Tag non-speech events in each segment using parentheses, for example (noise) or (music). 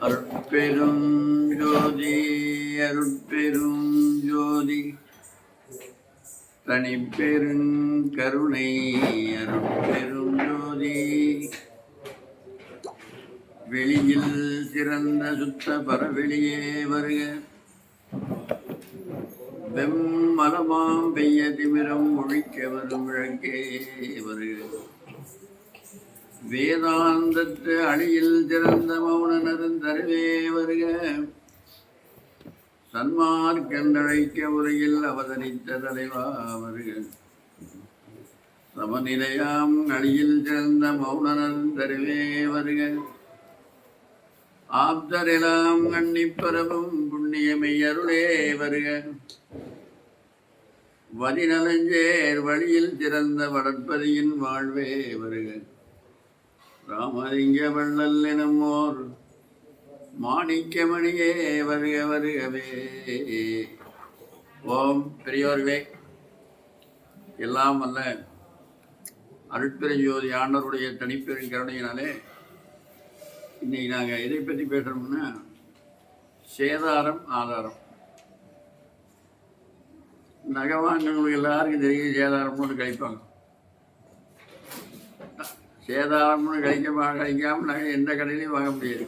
அருட்பெரும் ஜோதி அருட்பெரும் ஜோதி. தனிப்பெரும் கருணை அருட்பெரும் ஜோதி. வெளியில் சிறந்த சுத்த பரவெளியே வருக. வெம்மலமாம் பெய்ய திமிரம் ஒழிக்க வரும் விளக்கே வருகிறது வேதாந்தத்து அணியில் திறந்த மௌன நருந்தருவே வருக. சன்மார்க்கண்டழைக்க உரையில் அவதரித்த தலைவா வருக. சமநிலையாம் அழியில் திறந்த மௌன நருந்தருவே வருக. ஆப்தரெல்லாம் கண்ணிப்பரவும் புண்ணியமையருளே வருக. வதிநலஞ்சேர் வழியில் திறந்த வடற்பதியின் வாழ்வே வருக. ராமலிங்க வள்ளல் எனுமோர் மாணிக்கமணியே வருக வருகவே. ஓம் பெரியோர்வே எல்லாம் அல்ல அருட்பெருஞ்சோதி ஆண்டவருடைய தனிப்பெரும் கருணையினாலே இன்னைக்கு நாங்கள் எதை பற்றி பேசுகிறோம்னா சேதாரம் ஆதாரம். நகை வாங்கினவங்களுக்கு எல்லாருக்கும் தெரியும் சேதாரம்னு கழிப்பாங்க. சேதாரம்னு கழிக்க கழிக்காமல் நகை எந்த கடையிலையும் வாங்க முடியாது.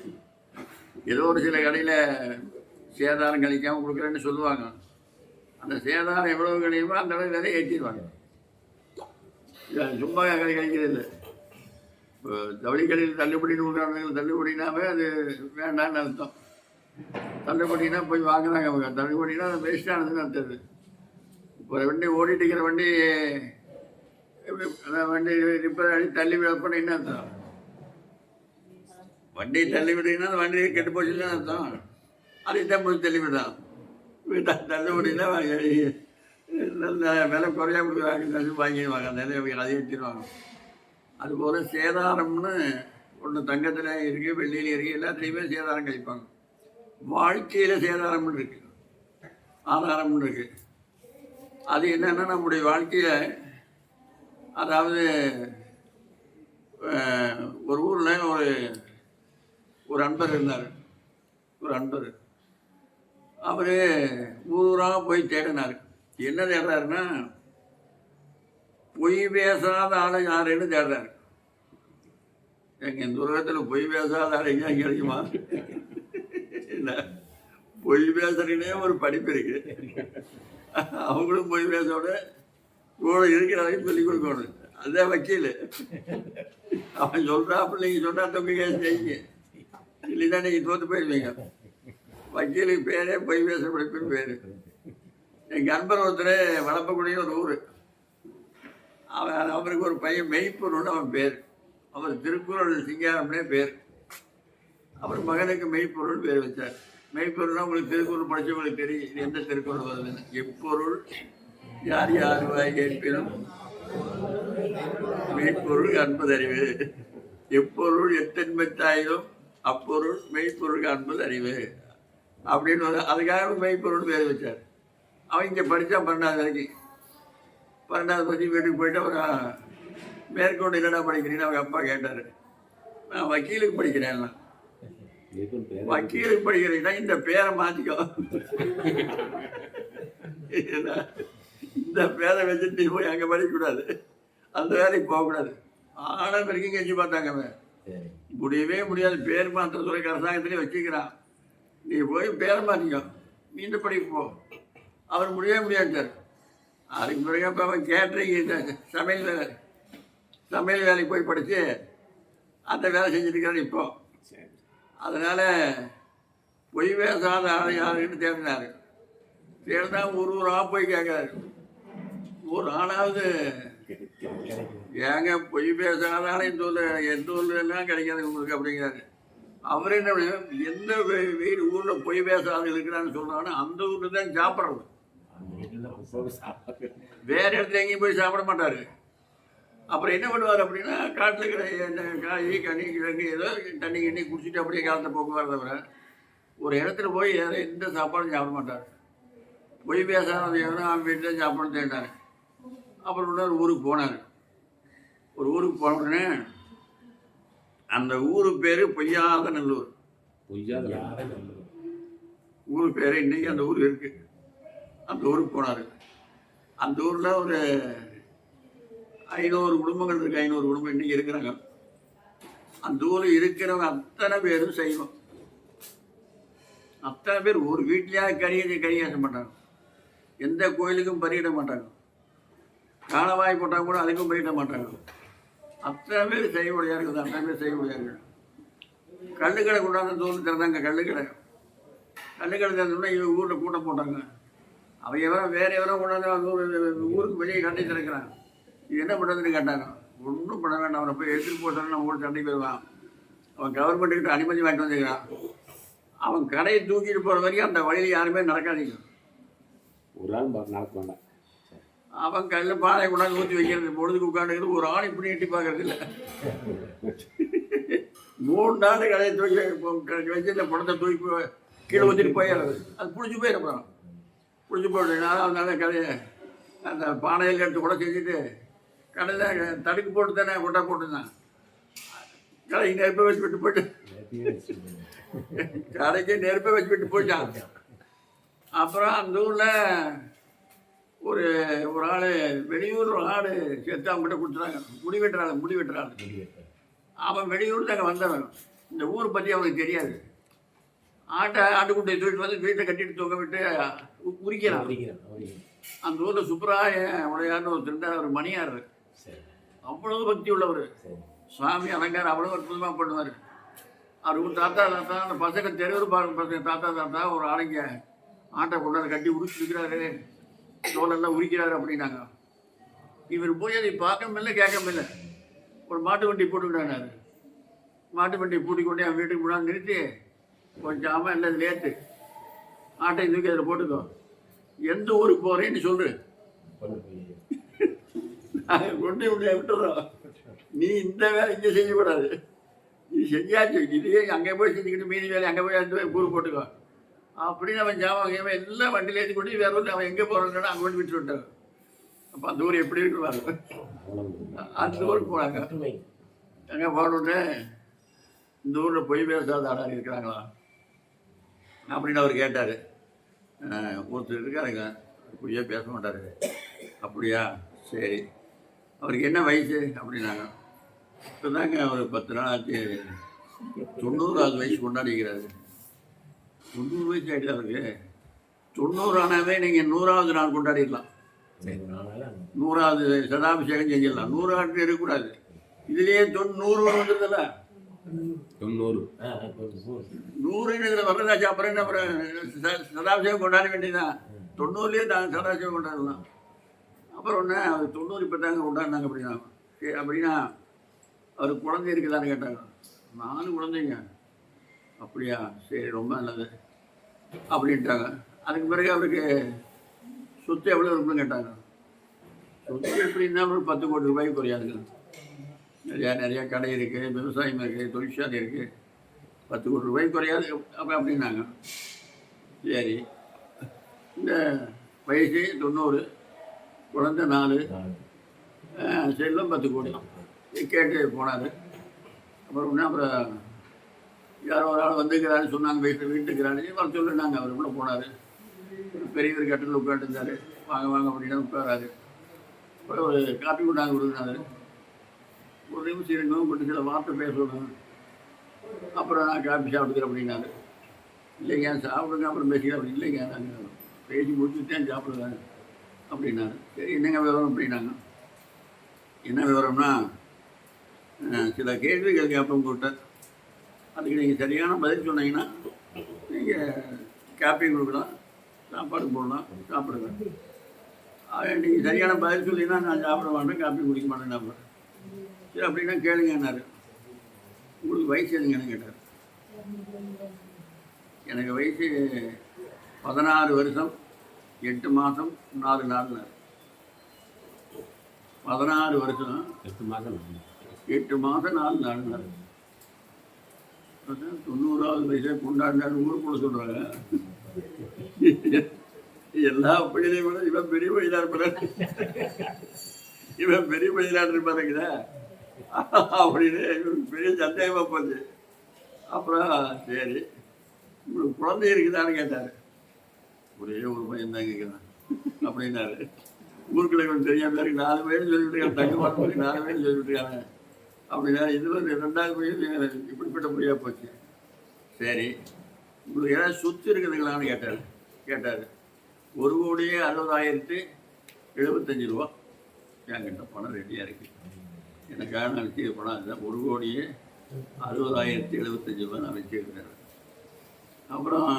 ஏதோ ஒரு சில கடையில் சேதாரம் கழிக்காமல் கொடுக்குறேன்னு சொல்லுவாங்க. அந்த சேதாரம் எவ்வளோ கழியுமோ அந்த அளவு விலை ஏற்றிடுவாங்க சும்மா கடை கழிக்கிறது இல்லை. இப்போ ஜவுளி கடையில் தள்ளுபடின்னு கொடுக்குறாங்க தள்ளுபடினாவே அது வேண்டாம்னு அர்த்தம். தள்ளுபடினா போய் வாங்குறாங்க அவங்க. தள்ளுபடினா அது வேஸ்டானதுன்னு அர்த்தம் இப்போ வண்டி ஓடிட்டு இருக்கிற வண்டி வண்டி ரிப்பேர் ஆகி தள்ளி விடப்பட என்ன அர்த்தம்? வண்டி தள்ளி விடுறீங்கன்னா அந்த வண்டி கெட்டு போச்சுன்னு அர்த்தம்? அதைத்தான் போய் தள்ளி விடான் தள்ளி நல்ல விலை குறையா கொடுக்குறாங்க. வாங்கிடுவாங்க. அந்த நிலையை அதை வச்சிருவாங்க அதுபோல் சேதாரம்னு ஒன்று தங்கத்தில் இருக்குது வெள்ளியில் இருக்குது எல்லாத்துலேயுமே சேதாரம் கழிப்பாங்க. வாழ்க்கையில் சேதாரம்னு இருக்குது ஆதாரம்னு இருக்குது அது என்னென்னா நம்முடைய வாழ்க்கையில் அதாவது ஒரு ஊரில் ஒரு ஒரு அன்பர் இருந்தார். ஒரு அன்பர். அவர் ஊராக போய் தேடினார். என்ன தேடுறாருன்னா பொய் பேசாத ஆளை யாருன்னு தேடுறாரு. எங்க இந்த உலகத்தில் பொய் பேசாத ஆள் எங்க கிடைக்குமா என்ன? பொய் பேசுறதுனே ஒரு படிப்பு இருக்கு. அவங்களும் பொய் பேசோட கூட இருக்கிற வரைக்கும் சொல்லிக் கொடுக்கணும். அதே வக்கீல். அவன் சொல்றாப்புல நீங்கள் சொன்னால் தொங்க கேஸ் செய்யுங்க. இல்லைன்னா நீங்கள் தோற்று போயிடுவீங்க. வக்கீலுக்கு பேரே பொய் பேச படிப்புன்னு பேர். என் கண்பர் ஒருத்தர் வளப்பக்கூடிய ஒரு ஊர். அவன் அவருக்கு ஒரு பையன் மெய்ப்பொருள்னு அவன் பேர். அவர் திருக்குறள் சிங்காரம்னே பேர். அவர் மகனுக்கு மெய்ப்பொருள் பேர் வச்சார். மெய்ப்பொருள்னா உங்களுக்கு திருக்குறள் படித்தவங்களுக்கு தெரியும். எந்த திருக்குறள் வருதுன்னு. எப்பொருள் யார் யார் வாய் கேட்பினும்? மெய்ப்பொருள் அன்பதறிவு எப்பொருள் எத்தென்பத்தாயிரம் அப்பொருள் மெய்ப்பொருள் அன்பது அறிவு அப்படின்னு ஒரு அதுக்காக மெய்ப்பொருள் பேர் வச்சார். அவன் இங்கே படித்தான் பன்னெண்டாவது வரைக்கும். பன்னெண்டாவது பற்றி வீட்டுக்கு போயிட்டு அவன் மேற்கொண்டு என்னடா படிக்கிறீன்னு அவங்க அப்பா கேட்டார். நான் வக்கீலுக்கு படிக்கிறேன் வக்கீலுக்கு படிக்கிறீங்கன்னா இந்த பேரை மாற்றிக்கோ என்ன (laughs) இந்த பேரை வச்சுட்டு நீ போய் அங்கே படிக்கக்கூடாது அந்த வேலைக்கு போகக்கூடாது ஆடம் வரைக்கும் கெஞ்சி பார்த்தாங்க அவன். முடியவே முடியாது. பேர் மாற்ற துறைக்கு அரசாங்கத்திலே வச்சுக்கிறான். நீ போய் பேரை மாற்றிக்கோ இந்த படிப்பு போ. அவர் முடியவே முடியாது அதுக்கு பிறகு அப்போ அவன் கேட்டரிங் சமையல் வேலை. சமையல் வேலைக்கு போய் படித்து அந்த வேலை செஞ்சுட்டு இருக்கிறான் இப்போ. அதனால் பொய் பேசாத ஆள் யாருன்னு தேடினார். தேடினா ஒரு ஊராக போய் கேட்குறாரு. ஒரு ஆளாவது ஏங்க பொய் பேசாத இந்த ஊரில் எந்த ஊர்லாம் கிடைக்காது உங்களுக்கு அப்படிங்கிறாங்க அவர் என்ன எந்த வீடு ஊரில் பொய் பேசாத இருக்கிறான்னு சொல்கிறானோ அந்த ஊரில் தான் சாப்பிட்றது. வேற இடத்துல எங்கேயும் போய் சாப்பிட மாட்டார். அப்புறம் என்ன பண்ணுவார் அப்படின்னா காட்டில் இருக்கிற காய் கனி கிழங்கு ஏதோ தண்ணி கிண்ணி குடிச்சிட்டு அப்படியே காலத்தை போக்குவார் தவிர ஒரு இடத்துல போய் எந்த சாப்பாடும் சாப்பிட மாட்டார். பொய் பேசாத எவனோ அவன் வீட்டில் சாப்பிட தேட்டார் அப்புறம் இன்னொரு ஊருக்கு போனார். ஒரு ஊருக்கு போன உடனே அந்த ஊர் பேர் பொய்யாத நல்லூர். பொய்யாத ஊர் பேர் இன்னைக்கு அந்த ஊர் இருக்கு. அந்த ஊருக்கு போனார். அந்த ஊரில் ஒரு ஐநூறு குடும்பங்கள் இருக்கு. ஐநூறு குடும்பம் இன்னைக்கு இருக்கிறாங்க. அந்த ஊரில் இருக்கிறவங்க அத்தனை பேரும் செய்வோம். அத்தனை பேர் ஒரு வீட்லேயாவது கறி கறியாச மாட்டாங்க எந்த கோயிலுக்கும் பறியிட மாட்டாங்க. காணவாய் போட்டால் கூட அதுக்கும் போயிட மாட்டாங்க. அத்தனை பேர் செய்யக்கூடியா இருக்குது அத்தனை பேர் செய்யக்கூடியார்கள் கல்லுக்கடை கொண்டாந்து தோல் திறந்தாங்க கல்லுக்கடை கள்ளுக்கடை திறந்தோம்னா இவங்க ஊரில் கூட்டம் போட்டாங்க. அவன் எவரோ வேறு எவரோ கொண்டாந்து அந்த ஊருக்கு வெளியே கட்டி திறக்கிறான் இது என்ன பண்ணுறதுன்னு கேட்டாங்க. ஒன்றும் பண்ண வேண்டாம் அவனை போய் எடுத்துகிட்டு போட்டாலும் நம்ம ஊர் சண்டைக்கு போயிடுவான். அவன் கவர்மெண்ட்டுக்கிட்ட அனுமதி வாங்கிட்டு வந்துக்கிறான். அவன் கடையை தூக்கிட்டு போகிற வரைக்கும் அந்த வழியில் யாருமே நடக்காதீங்க. ஒரு ஆள் நடக்க வேண்டாம். அவன் கல்ல பானை கொண்டாந்து ஊற்றி வைக்கிறது. பொழுதுக்கு உட்காந்துக்கிறது ஒரு ஆள் இப்படி எட்டி பார்க்கறது இல்லை மூணு நாள் கடையை தூக்கி வச்சு இந்த படத்தை தூக்கி போய் கீழே ஊற்றிட்டு போயிடுறது அது பிடிச்சி போயிடும் பிடிச்சி போயிட்டு நான் அதனால கடையை அந்த பானையில் எடுத்து கூட செஞ்சுட்டு கடையில் தடுக்கு போட்டு தானே கொட்டா போட்டுருந்தான். கடை நெருப்பை வச்சு விட்டு போயிட்டு கடைக்கு நெருப்பை வச்சு விட்டு போயிட்டான். அப்புறம் அந்த ஊரில் ஒரு ஒரு ஆள் வெளியூர் ஒரு ஆள் செத்து அவங்ககிட்ட கொடுத்துறாங்க முடி வெட்டுற ஆள் முடி வெட்டுற ஆள் அவன் வெளியூர் அங்கே வந்தவன். இந்த ஊர் பற்றி அவனுக்கு தெரியாது. ஆட்டை ஆட்டுக்குட்டியை தூக்கிட்டு வந்து வீட்டை கட்டிட்டு தூங்க விட்டு உரிக்கிறான். அந்த ஊரில் சுப்பராய உடையார்னு ஒரு திருந்தார் ஒரு மணியார். அவ்வளவு பக்தி உள்ளவர். சுவாமி அலங்காரம் அவ்வளோ அற்புதமாக பண்ணுவார். அவர் ஊர் தாத்தா தாத்தா அந்த பசங்க தெருவில் பாருங்க பசங்க தாத்தா தாத்தா ஒரு ஆளுங்க ஆட்டை கொண்டாந்து கட்டி உரிச்சிருக்கிறாரு தோலெல்லாம் உரிக்கிறார் அப்படின்னாங்க. இவர் போய் அதை பார்க்கமில்ல கேட்கமில்ல ஒரு மாட்டு வண்டி போட்டுக்கிட்டாரு மாட்டு வண்டி பூட்டி கொண்டு அவன் வீட்டுக்கு முன்னாடி நிறுத்தி கொஞ்சம் ஆமாம் எல்லாம் லேட்டு ஆட்டை தூக்கி அதில் போட்டுக்கோ. எந்த ஊருக்கு போகிறேன்னு சொல்லு. நாங்கள் கொண்டு உடைய விட்டுறோம். நீ இந்த வேலை இங்கே செய்யக்கூடாது. நீ செஞ்சாச்சு. இதே அங்கே போய் செஞ்சுக்கிட்டு மீதி வேலை அங்கே போய் அந்த ஊருக்கு போட்டுக்கோ. அப்படின்னு அவன் ஜாமான் கேமன் எல்லாம் வண்டியில் ஏற்றி கொண்டு வேற வந்து அவன் எங்கே போகிறான்னு அங்கே கொண்டு விட்டு விட்டான் அப்போ அந்த ஊர் எப்படி இருக்கு பாருங்க. அந்த ஊருக்கு போனாங்க. அங்கே போனோடனே இந்த ஊரில் பொய் பேசாத ஆளாக இருக்கிறாங்களா? அப்படின்னு அவர் கேட்டார். ஒருத்தர் இருக்காருங்க. பொய்யே பேச மாட்டார். அப்படியா? சரி. அவருக்கு என்ன வயசு? அப்படின்னாங்க. இப்போதாங்க ஒரு பத்து நாள் ஆச்சு. தொண்ணூறாவது வயசு கொண்டாடிக்கிறாரு தொண்ணூறு வயசு ஆகிட்டு அவருக்கு. தொண்ணூறு ஆனாவே நீங்கள் நூறாவது நாள் கொண்டாடிடலாம். நூறாவது சதாபிஷேகம் செஞ்சிடலாம். நூறு ஆண்டு இருக்கக்கூடாது. இதுலேயே தொண்ணூறு வந்துருதுல்ல? தொண்ணூறு. நூறுன்னு இதில் வரதாச்சு அப்புறம் என்ன அப்புறம் சதாபிஷேகம் கொண்டாட வேண்டியதுதான். தொண்ணூறுலேயே தான் சதாபிஷேகம் கொண்டாடலாம். அப்புறம் ஒன்று அவர் தொண்ணூறு இப்போ தாங்க கொண்டாடினாங்க அப்படின்னா சரி அப்படின்னா அவருக்கு குழந்தை இருக்குதான்னு கேட்டாங்க. நாலு குழந்தைங்க. அப்படியா? சரி ரொம்ப நல்லது. அப்படின்ட்டாங்க அதுக்கு பிறகு அவருக்கு சொத்து எவ்வளோ இருக்குன்னு கேட்டாங்க. சொத்து எப்படின்னா ஒரு பத்து கோடி ரூபாய்க்கு குறையாதுங்க. நிறையா நிறையா கடை இருக்குது விவசாயம் இருக்குது தொழிற்சாலை இருக்குது பத்து கோடி ரூபாய் குறையாது அப்போ அப்படின்னாங்க. சரி. இந்த வயசு தொண்ணூறு குழந்தை நாலு செல்லும் பத்து கோடி. கேட்டு போனார். அப்புறம் என்ன அப்புறம் யாரோ ஒரு ஆள் வந்துக்கிறாரு சொன்னாங்க வீட்டு வீட்டுக்கிறாரு. வர சொல்லுனாங்க அவர் கூட போனார். பெரியவர் கட்டில் உட்காந்துருந்தார் வாங்க வாங்க அப்படின்னா உட்காராரு அப்புறம் ஒரு காப்பி கொண்டாங்க கொடுக்குறாரு. ஒரு நிமிஷம் இருக்கணும் கொஞ்சம் சில வார்த்தை பேசணும். அப்புறம் நான் காப்பி சாப்பிட்டுக்கிறேன் அப்படின்னாரு. இல்லைங்க சாப்பிடுங்க அப்புறம் பேசிக்கிறேன் அப்படி இல்லைங்க நாங்கள் பேசி முடிச்சுட்டேன் சாப்பிடுவேன் அப்படின்னாரு. சரி என்னங்க விவரம் அப்படின்னாங்க. என்ன விவரம்னா சில கேள்விகள் கேட்போம் கூட்ட அதுக்கு நீங்கள் சரியான பதில் சொன்னீங்கன்னா நீங்கள் காப்பி கொடுக்கலாம் சாப்பாடு போடலாம் சாப்பிடுங்க நீங்கள் சரியான பதில் சொன்னீங்கன்னா நான் சாப்பிட மாட்டேன் காப்பி குடிக்க மாட்டேன் நான் சரி அப்படின்னா கேளுங்கன்னாரு உங்களுக்கு வயசு எதுங்கன்னு கேட்டார். எனக்கு வயசு பதினாறு வருஷம் எட்டு மாதம் நாலு நாள்னார். பதினாறு வருஷம் எட்டு மாதம் எட்டு மாதம் நாலு நாள்னார். தொண்ணூறாவது வயசை கொண்டாடினார் ஊருக்குள்ள சொல்கிறாங்க எல்லா பையனையும் விட இவன் பெரிய பயிலாக இருப்பார் இவன் பெரிய பயிலாக இருப்பாருங்களா அப்படின்னு இவருக்கு பெரிய சந்தேகமாக போச்சு. அப்புறம் சரி உங்களுக்கு குழந்தை இருக்குதான்னு கேட்டார். ஒரே ஒரு பையன் தான் கேட்குறான் அப்படின்னாரு. ஊருக்குள்ள இவன் தெரியாமல் இருக்கு. நாலு பேர் சொல்லிவிட்டு இருக்காங்க தங்க பார்த்து நாலு பேர் சொல்லிட்டு இருக்காங்க அப்படின்னா இது வந்து ரெண்டாவது பையன் இப்படிப்பட்ட முடியா போச்சு. சரி. உங்களுக்கு ஏதாவது சொத்து இருக்குதுங்களான்னு கேட்டார். கேட்டார். ஒரு கோடியே அறுபதாயிரத்து எழுபத்தஞ்சு ரூபா. என்கிட்ட பணம் ரெடியாக இருக்குது எனக்காக நான் வச்சுக்க பணம் அதுதான். ஒரு கோடியே அறுபதாயிரத்தி எழுபத்தஞ்சு ரூபா நான் வச்சுருக்கிறேன் அப்புறம்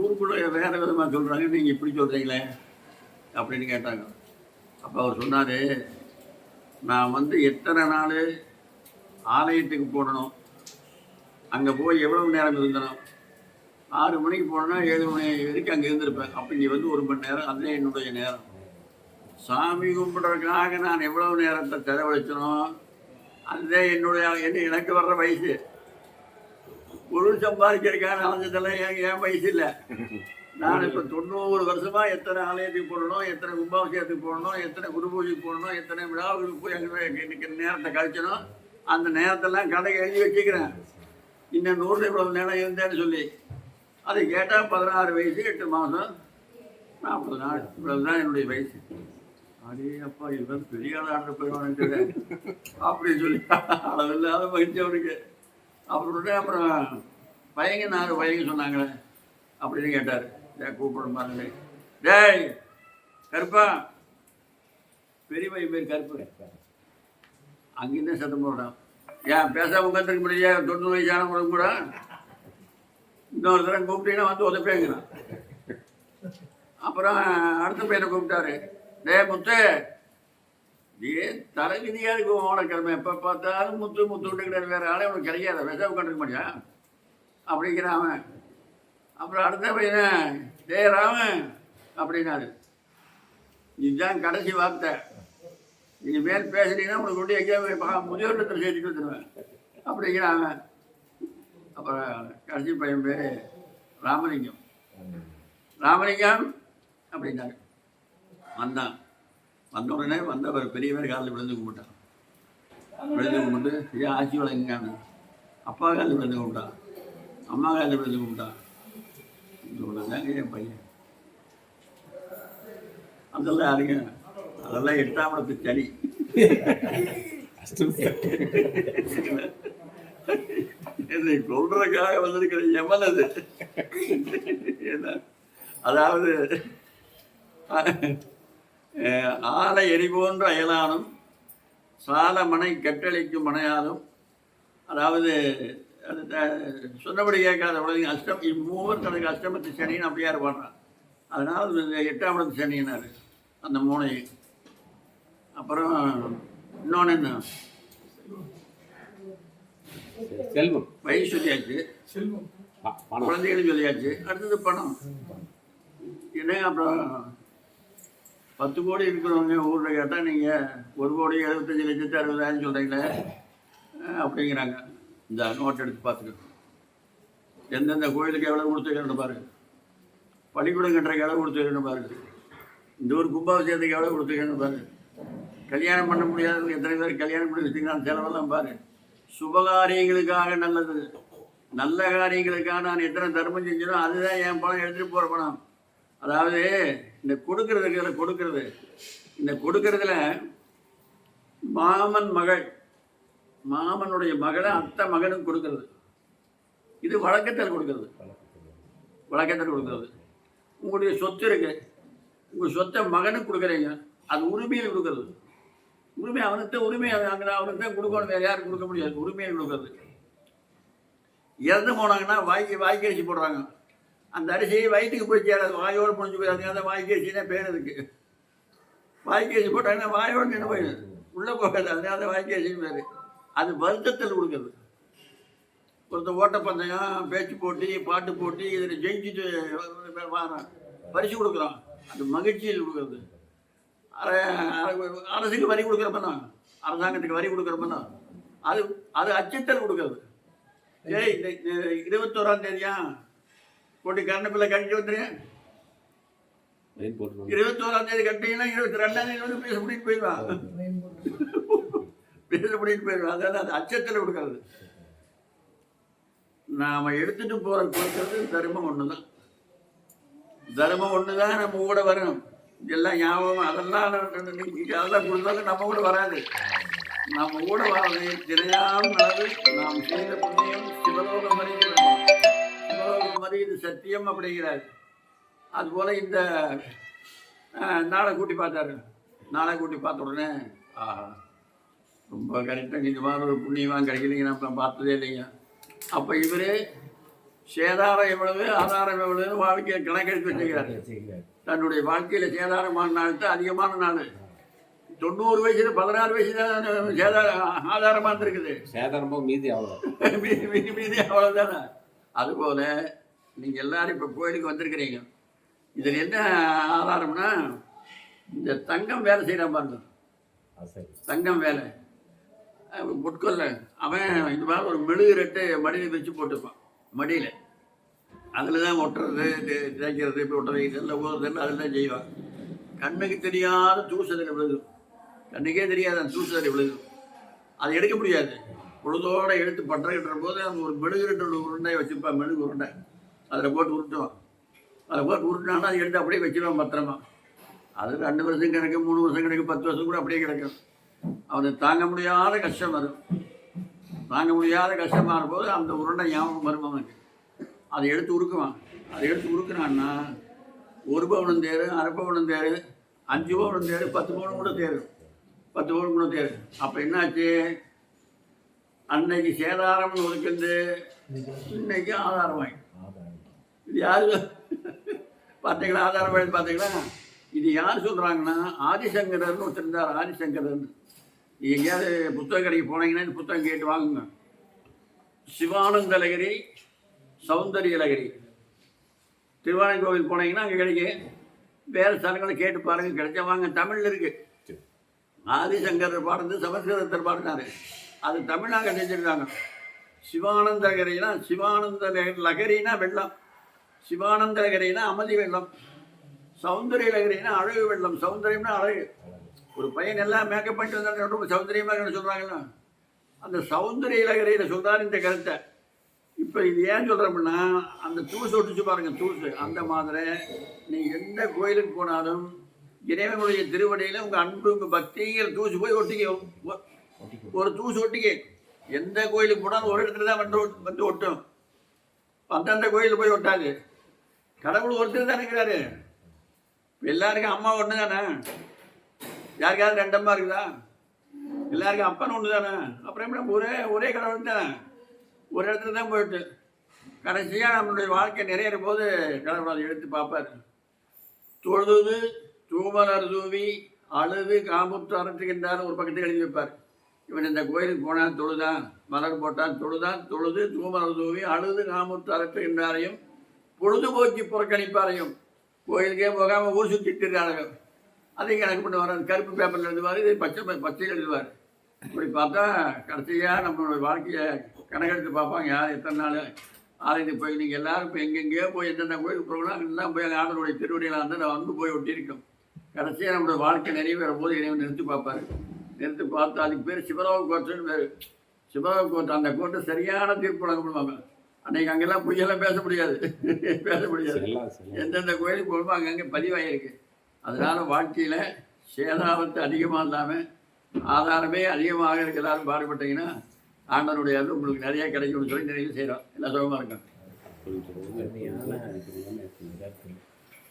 ஊருக்குள்ள வேறு விதமாக சொல்கிறாங்க நீங்கள் இப்படி சொல்கிறீங்களே அப்படின்னு கேட்டாங்க. அப்போ அவர் சொன்னார் நான் வந்து எத்தனை நாள் ஆலயத்துக்கு போடணும்? அங்கே போய் எவ்வளவு நேரம் இருந்தனும் ஆறு மணிக்கு போனோன்னா ஏழு மணி வரைக்கும் அங்கே இருந்திருப்பேன். அப்போ இங்கே வந்து ஒரு மணி நேரம் அதுதான் என்னுடைய நேரம். சாமி கும்பிட்றதுக்காக நான் எவ்வளவு நேரத்தை செலவழிச்சனோ அதுதான் என்னுடைய என்ன எனக்கு வர்ற வயசு. பொருள் சம்பாதிக்கிறதுக்காக நடந்ததெல்லாம் ஏன் என் வயசு இல்லை. நான் இப்போ தொண்ணூறு வருஷமா எத்தனை ஆலயத்துக்கு போடணும் எத்தனை கும்பாபிஷேகத்துக்கு போடணும் எத்தனை குரு பூஜைக்கு போடணும் எத்தனை விழாவுக்கு போய் எங்களுக்கு நேரத்தை கழிச்சணும் அந்த நேரத்தெல்லாம் கடைக்கு எழுதி வச்சுக்கிறேன். இன்னும் நூறு இவ்வளவு நேரம் இருந்தேன்னு சொல்லி. அதை கேட்டால் பதினாறு வயசு எட்டு மாதம் நாற்பது நாள் இவ்வளவு தான் என்னுடைய வயசு. அடே அப்பா இவன் பெரிய ஆண்டு போயிடுவான்னு அப்படின்னு சொல்லி அளவில்லாத மகிழ்ச்சி அவருக்கு அப்புறம் அப்புறம் பையங்க நாலு பையங்க சொன்னாங்களே அப்படின்னு கேட்டார். டேய் கூப்பிடும் பாருங்க டேய் கருப்பா. பெரிய பையன் பேர் கருப்பு. அங்கேருந்தே சத்தம் போடுறான் ஏன் பேசாம உட்காந்துருக்க முடியாது தொண்ணூறு வயசானவங்களுக்கு கூட? இன்னொரு தடவை கூப்பிட்டீங்கன்னா வந்து உதப்பேங்கிறான் அப்புறம் அடுத்த பையனை கூப்பிட்டாரு. டே முத்து. நீ தலைவிதியாக இருக்கும் ஓனக்கிழமை எப்போ பார்த்தாலும் முத்து முத்து கிடையாது வேறு ஆளே உனக்கு கிடையாது விஷம் உட்காந்துருக்க முடியா? அப்படிங்கிறான் அவன். அப்புறம் அடுத்த பையனை டே ராமன் அப்படின்னாரு. இதுதான் கடைசி வார்த்தை. நீ மேல் பேசுறீங்கன்னா உனக்கு கொண்டு எங்கேயாவது முதியோர்கிட்ட சேர்த்து வந்துடுவேன் அப்படிங்கிறாங்க. அப்புறம் கடைசி பையன் பேர் ராமலிங்கம். ராமலிங்கம் அப்படின்னாரு. வந்தான். வந்த உடனே வந்தவர் பெரியவர் காலில் விழுந்து கும்பிட்டான். விழுந்து கும்பிட்டு ஏன் ஆட்சி வழங்குங்க அப்பா காலில் விழுந்து கும்பிட்டான். அம்மா காலில் விழுந்து கும்பிட்டான். இவ்வளோதாங்க என் பையன். அதெல்லாம் யாருங்க? அதெல்லாம் எட்டாமடத்து சளி. என்னை கொள்றதுக்காக வந்திருக்கிற எமன் அது. என்ன? அதாவது ஆலை எரி போன்ற அயலானும் சால மனை கட்டளிக்கும் மனையாலும் அதாவது சொன்னபடி கேட்காத உலகம் அஷ்டம் இம்மூவர் தனக்கு அஷ்டமத்து சனின்னு அப்படியார் பாடுறான் அதனால் இந்த எட்டாம் இடத்து சனினார் அந்த மூனை அப்புறம் இன்னொன்று என்ன? செல்வம். வயசு சொல்லியாச்சு. பணம். குழந்தைகளும் சொல்லியாச்சு. அடுத்தது பணம். என்ன அப்புறம் பத்து கோடி இருக்கிறவங்க ஊரில் கேட்டால் நீங்கள் ஒரு கோடி எழுபத்தஞ்சு லட்சத்து அறுபதாயிரம் சொல்கிறீங்களே அப்படிங்கிறாங்க. இந்த நோட் எடுத்து பார்த்துக்கணும் எந்தெந்த கோயிலுக்கு எவ்வளோ கொடுத்துருக்கணும் பாருங்கள் பள்ளிக்கூடம் கட்டுறக்கு எவ்வளோ கொடுத்துருக்கணும் பாருங்கள் இந்த ஒரு கும்பாபிஷேகத்துக்கு எவ்வளோ கொடுத்துருக்கணும் பாருங்கள் கல்யாணம் பண்ண முடியாதவங்க எத்தனை பேர் கல்யாணம் பண்ணி வச்சுக்கலாம் செலவெல்லாம் பாரு. சுபகாரியங்களுக்காக நல்லது. நல்ல காரியங்களுக்காக நான் எத்தனை தர்மம் செஞ்சனோ அதுதான் என் பணம் எடுத்துகிட்டு போகிற பணம். அதாவது இந்த கொடுக்கறதுக்கு கொடுக்கறது. இந்த கொடுக்கறதுல மாமன் மகள் மாமனுடைய மகளை அத்தை மகனுக்கு கொடுக்கறது. இது வழக்கத்தில் கொடுக்கறது. வழக்கத்தில் கொடுக்கறது. உங்களுடைய சொத்து இருக்கு. உங்கள் சொத்தை மகனுக்கு கொடுக்குறீங்க. அது உரிமையில் கொடுக்கறது. உரிமை அவனுக்கு உரிமை. அங்கே அவனுக்கு தான் கொடுக்கணும். வேறு யாரும் கொடுக்க முடியாது. உரிமையை கொடுக்கறது. இறந்து போனாங்கன்னா வாய்க்கு வாய்க்கு அரிசி போடுறாங்க. அந்த அரிசி வயிற்றுக்கு போய் சேராது. வாயோடு முடிஞ்சு போய் அந்த வாய்க்கு அரிசினே பேர் இருக்கு. வாய்க்கு அரிசி போட்டாங்கன்னா வாயோடு நின்று போயிடுது உள்ளே போகாது. அதனால வாய்க்கு அரிசின்னு பேர். அது வருத்தத்தில் கொடுக்குறது ஒருத்தர் ஓட்டப்பந்தயம் பேச்சு போட்டி பாட்டு போட்டி இதில் ஜெயிச்சுட்டு வாரான். பரிசு கொடுக்குறான். அது மகிழ்ச்சியில் கொடுக்குறது. அர- அரசுக்கு வரி கொடுக்குறப்பண்ணா அரசாங்கத்துக்கு வரி கொடுக்குறப்பண்ணா அது அது அச்சத்தல் கொடுக்குறது. ஏய் இந்த- இருபத்தோராம் தேதியா? போட்டி கரண்ட் கட்டி வந்துடுறேன் லைன் போட்டுருவாங்க இருபத்தோராம் தேதி கட்டிங்கன்னா இருபத்தி ரெண்டாம் தேதி வந்து பேச முடியும் போயிடுவான் பேச பண்ணிட்டு போயிடும் அதாவது அது அச்சத்தில் கொடுக்கறது நாம் எடுத்துட்டு போகிற கொடுக்கறது தர்மம் ஒன்று தான் தர்மம் ஒன்று தான் நம்ம கூட வரணும். எல்லாம் ஞாபகம் அதெல்லாம் அதெல்லாம் கொடுத்தாலும் நம்ம கூட வராது. நம்ம கூட வராது. திரையாம் நடந்து நாம் செய்த புண்ணியம் சிவலோகம் அறிகிறது சிவலோகம் அறிகிறது சத்தியம் அப்படிங்கிறார். அதுபோல் இந்த நாளை கூட்டி பார்த்தாரு. நாளை கூட்டி பார்த்த உடனே ஆஹா. ரொம்ப கரெக்டாக இந்த மாதிரி ஒரு புண்ணியமாக கிடைக்கலைங்க. நம்ம பார்த்ததே இல்லைங்க. அப்போ இவர் சேதாரம் எவ்வளவு ஆதாரம் எவ்வளவு வாழ்க்கையை கணக்கெடுத்து வச்சுக்கிறார். தன்னுடைய வாழ்க்கையில் சேதாரமான நாள் தான் அதிகமான நாள். தொண்ணூறு வயசுல பதினாறு வயசு தான் சேதார ஆதாரமாக இருந்திருக்குது சேதாரமோ மீதி அவ்வளோ (laughs) மீதி மீதி அவ்வளோதானே அதுபோல் நீங்கள் எல்லாரும் இப்போ கோயிலுக்கு வந்திருக்கிறீங்க. இதில் என்ன ஆதாரம்னா இந்த தங்கம் வேலை பாருங்க. சரி. தங்கம் வேலை. முட்கொல்ல. அவன் இந்த மாதிரி ஒரு மெழுகு ரெட்டு மடியில் வச்சு போட்டுப்பான். மடியில். அதில் தான் ஒட்டுறது தேய்க்கிறது இப்படி ஒட்டுறது இதெல்லாம் ஊறுறது அதில் தான் செய்வான். கண்ணுக்கு தெரியாத தூசதில் விழுது கண்ணுக்கே தெரியாத அந்த தூசதில் விழுது அதை எடுக்க முடியாது. பொழுதோடு எடுத்து பட்டறைகின்ற போது அவன் ஒரு மெழுகு ரெட்டு உருண்டை வச்சுப்பான் மெழுகு உருண்டை. அதில் போட்டு உருட்டுவான். அதில் போட்டு உருட்டினான்னா அதை எடுத்து அப்படியே வச்சிருவான் பத்திரமா. அது ரெண்டு வருஷம் கிடக்கு மூணு வருஷம் கிடக்கு பத்து வருஷம் கூட அப்படியே கிடக்கும். அவனுக்கு தாங்க முடியாத கஷ்டம் வரும். தாங்க முடியாத கஷ்டமாக இருக்கும்போது அந்த உருண்டை ஞாபகம் வரும் அவனுக்கு. அதை எடுத்து உருக்குவான். அதை எடுத்து உருக்குனான்னா ஒரு பவுனம் தேரு அரை பவுனம் தேரு அஞ்சு பவுனம் தேரு பத்து பவுனம் கூட தேரு. பத்து பவுனம் கூட தேரு. அப்போ என்னாச்சு? அன்னைக்கு சேதாரம்னு ஒதுக்குந்து இன்னைக்கு வாங்கி இது யாரு? பார்த்தீங்களா? ஆதாரம் வாங்கி பார்த்தீங்களா? இது யார் சொல்கிறாங்கன்னா ஆதிசங்கரர்னு ஒருத்தர் இருந்தார் ஆதிசங்கரர்னு. நீங்க எங்கேயாவது புத்தக கடைக்கு போனீங்கன்னா புத்தகம் கேட்டு வாங்குங்க. சௌந்தரிய லகரி திருவாரூர் கோவில் போனீங்கன்னா அங்கே கிடைக்கும் வேறு ஸ்தலங்களை கேட்டு பாருங்கள் கிடைச்சா வாங்க. தமிழில் இருக்குது ஆதிசங்கர் பாடுறது சமஸ்கிருதத்தில் பாடினாரு. அது தமிழாக செஞ்சுருக்காங்க. சிவானந்தகிரினா சிவானந்த லகரினா வெள்ளம். சிவானந்த லகரினா அமதி வெள்ளம். சௌந்தரிய லகரினா அழகு வெள்ளம். சௌந்தரியம்னா அழகு. ஒரு பையன் எல்லாம் மேக்கப் பண்ணிட்டு வந்தா ரொம்ப சௌந்தரியமாக சொல்கிறாங்களா அந்த சௌந்தரிய லகரியில் சொல்கிறார் இந்த கருத்தை. இப்போ இது ஏன் சொல்கிறோம்னா அந்த தூசு ஒட்டிச்சு பாருங்க தூசு. அந்த மாதிரி நீ எந்த கோயிலுக்கு போனாலும் இறைவனுடைய திருவடியில் உங்கள் அன்பு பக்திங்கிற தூசு போய் ஒட்டிக்க. ஒ- ஒரு தூசு ஒட்டிக்க. எந்த கோயிலுக்கு போனாலும் ஒரு இடத்துல தான் வந்து வந்து ஒட்டும். அந்தந்த கோயிலுக்கு போய் ஒட்டாது. கடவுள் ஒருத்தர் தான் இருக்கிறாரு. எல்லாருக்கும் அம்மா ஒன்று தானே யாருக்காவது ரெண்டு அம்மா இருக்குதா? எல்லாருக்கும் அப்பன் ஒன்று தானே அப்புறம் எப்படி ஒரே ஒரே கடவுள் தானே ஒரு இடத்துல தான் போயிட்டு. கடைசியாக நம்மளுடைய வாழ்க்கை நிறையிற போது கடவுள் அதை எடுத்து பார்ப்பார். தொழுது தூமலர் தூவி அழுது காமுத்து அரட்டுகின்றார் ஒரு பக்கத்தில் எழுதி வைப்பார். இவன் இந்த கோயிலுக்கு போனான் தொழுதான். மலர் போட்டான் தொழுதான். தொழுது தூமலர் தூவி அழுது காமுத்து அரட்டுகின்றாரையும் பொழுதுபோக்கி புறக்கணிப்பாரையும். கோயிலுக்கே போகாமல் ஊர் சுற்றிட்டு இருக்காங்க அதையும் கணக்கு பண்ணி வர்றாரு கருப்பு பேப்பரில் எழுதுவார் இது பச்சை பச்சையில் எழுதுவார். இப்படி பார்த்தா கடைசியாக நம்மளோட வாழ்க்கையை கணக்கெடுத்து பார்ப்பாங்க. யார் எத்தனை நாள்? ஆலயத்துக்கு போய் நீங்கள் எல்லாரும் இப்போ எங்கெங்கேயோ போய் எந்தெந்த கோயிலுக்கு போகிறோம் அங்கெல்லாம் போய் ஆண்டனுடைய வந்து நான் வந்து போய் ஒட்டியிருக்கோம். கடைசியாக நம்மளோட வாழ்க்கை நிறைவேற போது இறைவன் நிறுத்தி பார்ப்பாரு. நிறுத்தி பார்த்து அதுக்கு பேர் சிவராவ கோட்டைன்னு பேர். சிவராவ கோட்டை அந்த கோட்டை சரியான தீர்ப்பு வழங்கப்படுவாங்க. அன்னைக்கு அங்கெல்லாம் பொய்யெல்லாம் பேச முடியாது. (laughs) பேச முடியாது. எல்லாம் எந்தெந்த கோயிலுக்கு போகணுமோ அங்கங்கே பதிவாகிருக்கு அதனால் வாழ்க்கையில் சேதாரத்து அதிகமாக இல்லாமல் ஆதாரமே அதிகமாக இருக்க பாடுபட்டீங்கன்னா ஆண்டனுடைய அது உங்களுக்கு நிறைய கிடைக்கும்னு சொல்லி நிறைய செய்கிறோம் எல்லாம் சுகமாக இருக்கும் கொஞ்சம்